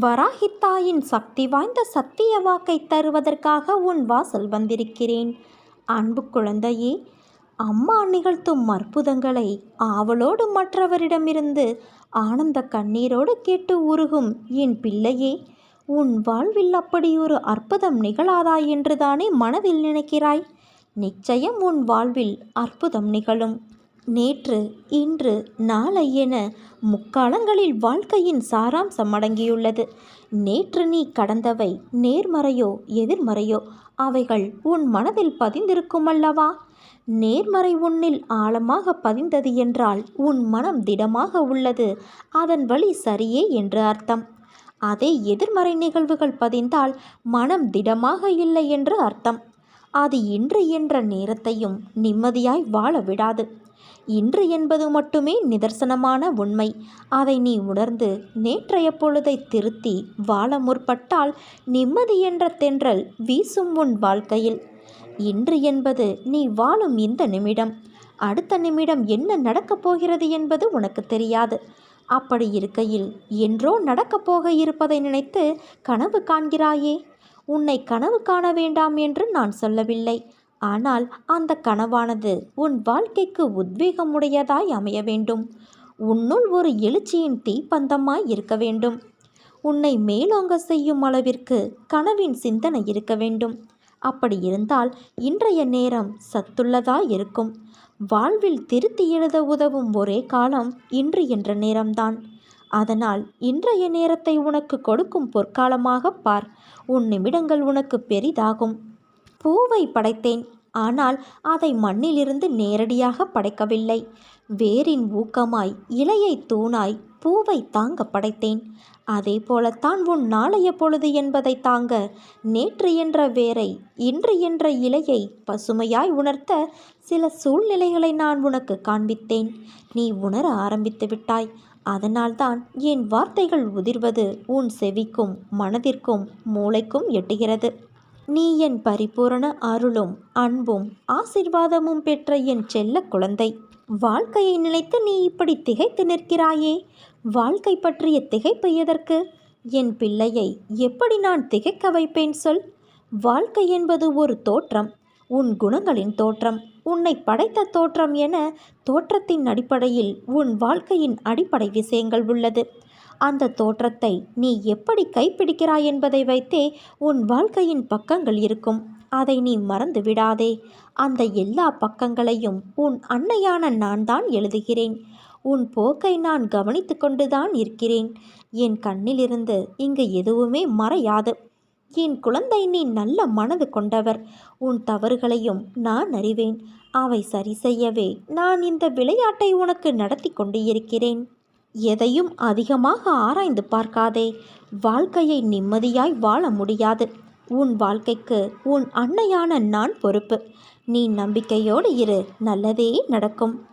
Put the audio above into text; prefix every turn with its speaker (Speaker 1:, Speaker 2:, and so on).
Speaker 1: வராகித்தாயின் சக்தி வாய்ந்த சத்திய வாக்கை தருவதற்காக உன் வாசல் வந்திருக்கிறேன். அன்பு குழந்தையே அம்மா நிகழ்த்தும் அற்புதங்களை ஆவலோடு மற்றவரிடமிருந்து ஆனந்த கண்ணீரோடு கேட்டு உருகும் என் பிள்ளையே உன் வாழ்வில் அப்படி ஒரு அற்புதம் நிகழாதா என்றுதானே மனதில் நினைக்கிறாய்? நிச்சயம் உன் வாழ்வில் அற்புதம் நிகழும். நேற்று இன்று நாளை என முக்காலங்களில் வாழ்க்கையின் சாராம்சம் அடங்கியுள்ளது. நேற்று நீ கடந்தவை நேர்மறையோ எதிர்மறையோ அவைகள் உன் மனதில் பதிந்திருக்கும் அல்லவா நேர்மறை உன்னில் ஆழமாக பதிந்தது என்றால் உன் மனம் திடமாக உள்ளது அதன் வழி சரியே என்று அர்த்தம். அதே எதிர்மறை நிகழ்வுகள் பதிந்தால் மனம் திடமாக இல்லை என்று அர்த்தம். அது இன்று என்ற நேரத்தையும் நிம்மதியாய் வாழ விடாது. இன்று என்பது மட்டுமே நிதர்சனமான உண்மை. அதை நீ உணர்ந்து நேற்றைய பொழுதை திருத்தி வாழ முற்பட்டால் நிம்மதி என்ற தென்றல் வீசும் உன் வாழ்க்கையில். இன்று என்பது நீ வாழும் இந்த நிமிடம். அடுத்த நிமிடம் என்ன நடக்கப் போகிறது என்பது உனக்கு தெரியாது. அப்படி இருக்கையில் என்றோ நடக்கப் போக இருப்பதை நினைத்து கனவு காண்கிறாயே. உன்னை கனவு காண வேண்டாம் என்று நான் சொல்லவில்லை. ஆனால் அந்த கனவானது உன் வாழ்க்கைக்கு உத்வேகமுடையதாய் அமைய வேண்டும். உன்னுள் ஒரு எழுச்சியின் தீப்பந்தமாய் இருக்க வேண்டும். உன்னை மேலோங்க செய்யும் அளவிற்கு கனவின் சிந்தனை இருக்க வேண்டும். அப்படி இருந்தால் இன்றைய நேரம் சத்துள்ளதாய் இருக்கும். வாழ்வில் திருத்தி எழுத உதவும் ஒரே காலம் இன்று என்ற நேரம்தான். அதனால் இன்றைய நேரத்தை உனக்கு கொடுக்கும் பொற்காலமாக பார். உன் நிமிடங்கள் உனக்கு பெரிதாகும். பூவை படைத்தேன். ஆனால் அதை மண்ணிலிருந்து நேரடியாக படைக்கவில்லை. வேரின் ஊக்கமாய் இலையை தூணாய் பூவை தாங்க படைத்தேன். அதே போலத்தான் உன் நாளைய பொழுது என்பதை தாங்க நேற்று என்ற வேரை இன்று என்ற இலையை பசுமையாய் உணர்த்த சில சூழ்நிலைகளை நான் உனக்கு காண்பித்தேன். நீ உணர ஆரம்பித்து விட்டாய். அதனால்தான் என் வார்த்தைகள் உதிர்வது உன் செவிக்கும் மனதிற்கும் மூளைக்கும் எட்டுகிறது. நீ என் பரிபூரண அருளும் அன்பும் ஆசிர்வாதமும் பெற்ற என் செல்ல குழந்தை. வாழ்க்கையை நினைத்து நீ இப்படி திகைத்து நிற்கிறாயே? வாழ்க்கை பற்றிய திகைப்பு எதற்கு? என் பிள்ளையை எப்படி நான் திகைக்க வைப்பேன் சொல்? வாழ்க்கை என்பது ஒரு தோற்றம் உன் குணங்களின் தோற்றம் உன்னை படைத்த தோற்றம் என தோற்றத்தின் அடிப்படையில் உன் வாழ்க்கையின் அடிப்படை விஷயங்கள் உள்ளது. அந்த தோற்றத்தை நீ எப்படி கைப்பிடிக்கிறாய் என்பதை வைத்தே உன் வாழ்க்கையின் பக்கங்கள் இருக்கும். அதை நீ மறந்து விடாதே. அந்த எல்லா பக்கங்களையும் உன் அன்னையான நான் தான் எழுதுகிறேன். உன் போக்கை நான் கவனித்து கொண்டுதான் இருக்கிறேன். என் கண்ணிலிருந்து இங்கு எதுவுமே மறையாது. என் குழந்தை நீ நல்ல மனது கொண்டவர். உன் தவறுகளையும் நான் அறிவேன். அவை சரி செய்யவே நான் இந்த விளையாட்டை உனக்கு நடத்தி கொண்டு இருக்கிறேன் எதையும் அதிகமாக ஆராய்ந்து பார்க்காதே. வாழ்க்கையை நிம்மதியாய் வாழ முடியாது. உன் வாழ்க்கைக்கு உன் அன்னையான நான் பொறுப்பு. நீ நம்பிக்கையோடு இரு. நல்லதே நடக்கும்.